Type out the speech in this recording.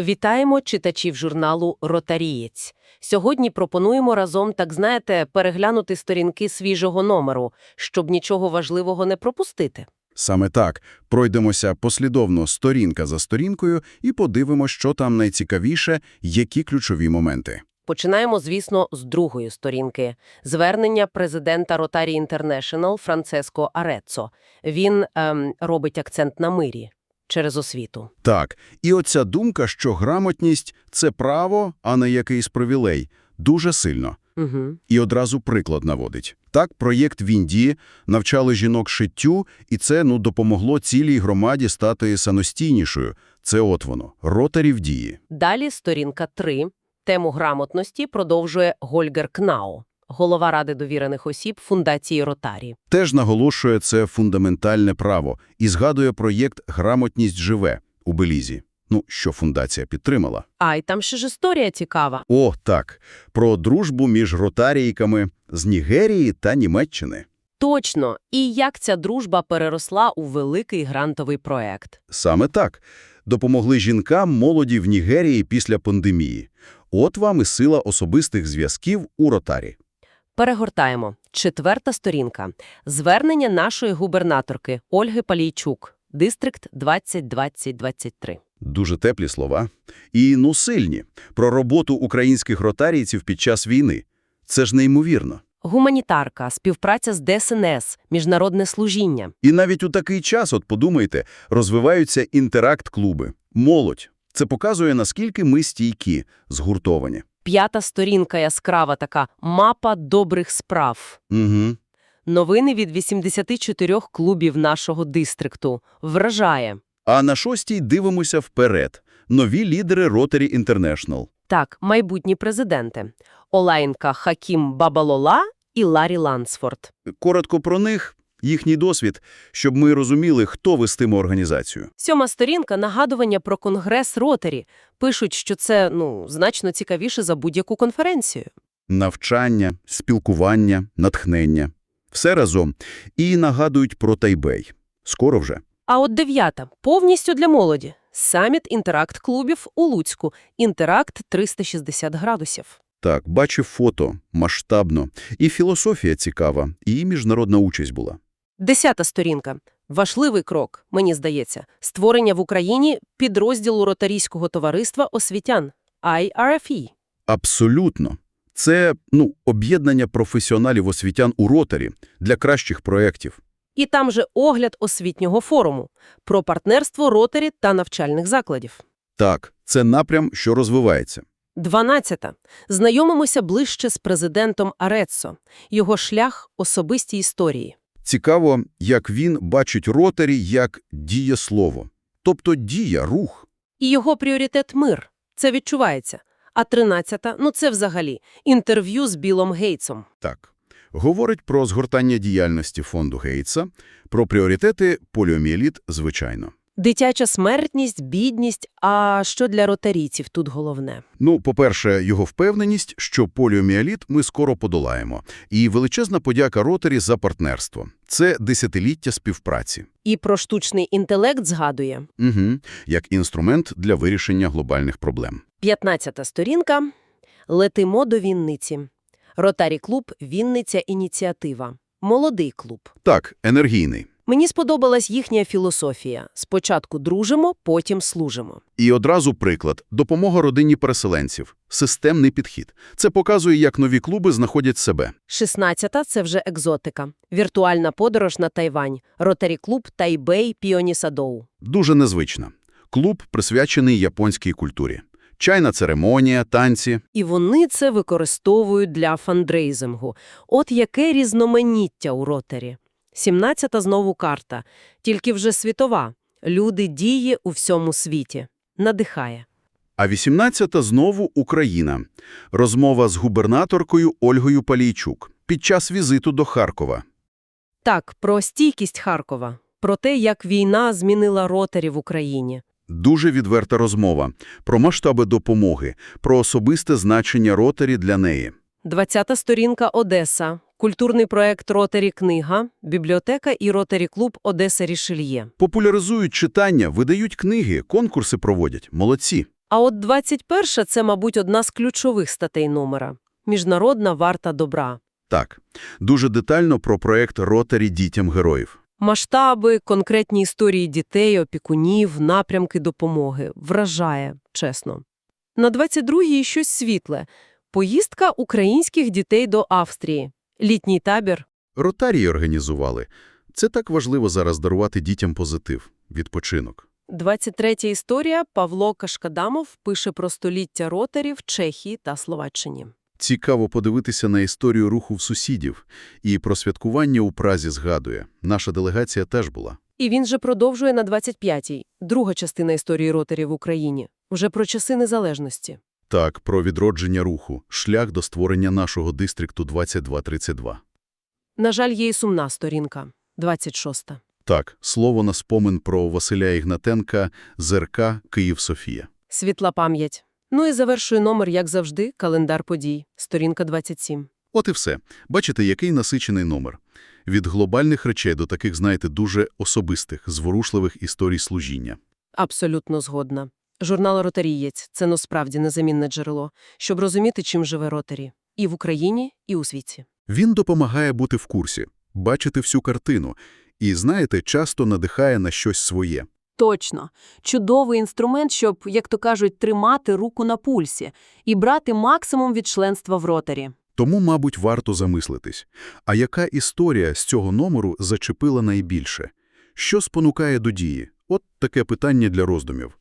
Вітаємо читачів журналу «Ротарієць». Сьогодні пропонуємо разом, так знаєте, переглянути сторінки свіжого номеру, щоб нічого важливого не пропустити. Саме так. Пройдемося послідовно сторінка за сторінкою і подивимося, що там найцікавіше, які ключові моменти. Починаємо, звісно, з другої сторінки. Звернення президента Rotary International Францеско Ареццо. Він ем, робить акцент на мирі через освіту. Так, і оця думка, що грамотність – це право, а не якийсь привілей, дуже сильно. Угу. І одразу приклад наводить. Так, проєкт в Індії навчали жінок шиттю, і це ну, допомогло цілій громаді стати самостійнішою. Це от воно, ротарі в дії. Далі сторінка 3. Тему грамотності продовжує Гольгер Кнау, голова Ради довірених осіб Фундації Ротарі. Теж наголошує це фундаментальне право і згадує проєкт «Грамотність живе» у Белізі. Ну, що фундація підтримала. А, і там ще ж історія цікава. О, так, про дружбу між ротарійками з Нігерії та Німеччини. Точно. І як ця дружба переросла у великий грантовий проект. Саме так. Допомогли жінкам молоді в Нігерії після пандемії. От вам і сила особистих зв'язків у ротарі. Перегортаємо. Четверта сторінка. Звернення нашої губернаторки Ольги Палійчук. Дистрикт 2020-23. Дуже теплі слова. І, ну, сильні. Про роботу українських ротарійців під час війни. Це ж неймовірно. Гуманітарка, співпраця з ДСНС, міжнародне служіння. І навіть у такий час, от подумайте, розвиваються інтеракт-клуби. Молодь. Це показує, наскільки ми стійкі, згуртовані. П'ята сторінка яскрава така «Мапа добрих справ». Угу. Новини від 84 клубів нашого дистрикту. Вражає. А на шостій дивимося вперед. Нові лідери Rotary International. Так, майбутні президенти. Олайнка Хакім Бабалола і Ларі Лансфорд. Коротко про них, їхній досвід, щоб ми розуміли, хто вестиме організацію. Сьома сторінка – нагадування про конгрес Ротарі. Пишуть, що це, ну, значно цікавіше за будь-яку конференцію. Навчання, спілкування, натхнення. Все разом. І нагадують про Тайбей. Скоро вже. А от дев'ята – повністю для молоді. Саміт інтеракт-клубів у Луцьку. Інтеракт 360 градусів. Так, бачив фото, масштабно. І філософія цікава, і міжнародна участь була. Десята сторінка. Важливий крок, мені здається. Створення в Україні підрозділу ротарійського товариства освітян IRFE. Абсолютно. Це, ну, об'єднання професіоналів-освітян у ротарі для кращих проєктів. І там же огляд освітнього форуму про партнерство ротарі та навчальних закладів. Так, це напрям, що розвивається. Дванадцята. Знайомимося ближче з президентом Ареццо. Його шлях – особисті історії. Цікаво, як він бачить ротарі як дієслово. Тобто дія, рух. І його пріоритет – мир. Це відчувається. А тринадцята – ну це взагалі інтерв'ю з Білом Гейтсом. Так. Говорить про згортання діяльності фонду Гейтса, про пріоритети поліоміеліт, звичайно. Дитяча смертність, бідність, а що для ротарійців тут головне? Ну, по-перше, його впевненість, що поліоміеліт ми скоро подолаємо. І величезна подяка ротарі за партнерство. Це десятиліття співпраці. І про штучний інтелект згадує. Угу. Як інструмент для вирішення глобальних проблем. 15 сторінка. Летимо до Вінниці. Ротарі клуб «Вінниця ініціатива». Молодий клуб. Так, енергійний. Мені сподобалась їхня філософія. Спочатку дружимо, потім служимо. І одразу приклад – допомога родині переселенців. Системний підхід. Це показує, як нові клуби знаходять себе. 16 – це вже екзотика. Віртуальна подорож на Тайвань. Ротарі клуб Тайбей Піонісадоу. Дуже незвично. Клуб присвячений японській культурі. Чайна церемонія, танці. І вони це використовують для фандрейзингу. От яке різноманіття у ротарі. 17-та знову карта, тільки вже світова. Люди діє у всьому світі. Надихає. А 18-та знову Україна. Розмова з губернаторкою Ольгою Палійчук під час візиту до Харкова. Так, про стійкість Харкова, про те, як війна змінила ротарі в Україні. Дуже відверта розмова про масштаби допомоги, про особисте значення ротарі для неї. 20-та сторінка Одеса. Культурний проект «Ротарі книга», бібліотека і «Ротарі клуб Одеса Рішельє». Популяризують читання, видають книги, конкурси проводять. Молодці. А от 21 – це, мабуть, одна з ключових статей номера – Міжнародна варта добра. Так, дуже детально про проект «Ротарі дітям героїв». Масштаби, конкретні історії дітей, опікунів, напрямки допомоги. Вражає, чесно. На 22-й щось світле. Поїздка українських дітей до Австрії. Літній табір. Ротарії організували. Це так важливо зараз дарувати дітям позитив, відпочинок. 23-я історія Павло Кашкадамов пише про століття ротарів Чехії та Словаччині. Цікаво подивитися на історію руху в сусідів. І про святкування у Празі згадує. Наша делегація теж була. І він же продовжує на 25-й, друга частина історії ротарів в Україні, вже про часи незалежності. Так, про відродження руху, шлях до створення нашого дистрикту 2232. На жаль, є і сумна сторінка, 26-та. Так, слово на спомин про Василя Ігнатенка, ЗРК Київ-Софія. Світла пам'ять. Ну і завершує номер, як завжди, календар подій, сторінка 27. От і все. Бачите, який насичений номер. Від глобальних речей до таких, знаєте, дуже особистих, зворушливих історій служіння. Абсолютно згодна. Журнал «Ротарієць» – це насправді незамінне джерело, щоб розуміти, чим живе ротарі. І в Україні, і у світі. Він допомагає бути в курсі, бачити всю картину і, знаєте, часто надихає на щось своє. Точно. Чудовий інструмент, щоб, як то кажуть, тримати руку на пульсі і брати максимум від членства в ротарі. Тому, мабуть, варто замислитись. А яка історія з цього номеру зачепила найбільше? Що спонукає до дії? От таке питання для роздумів.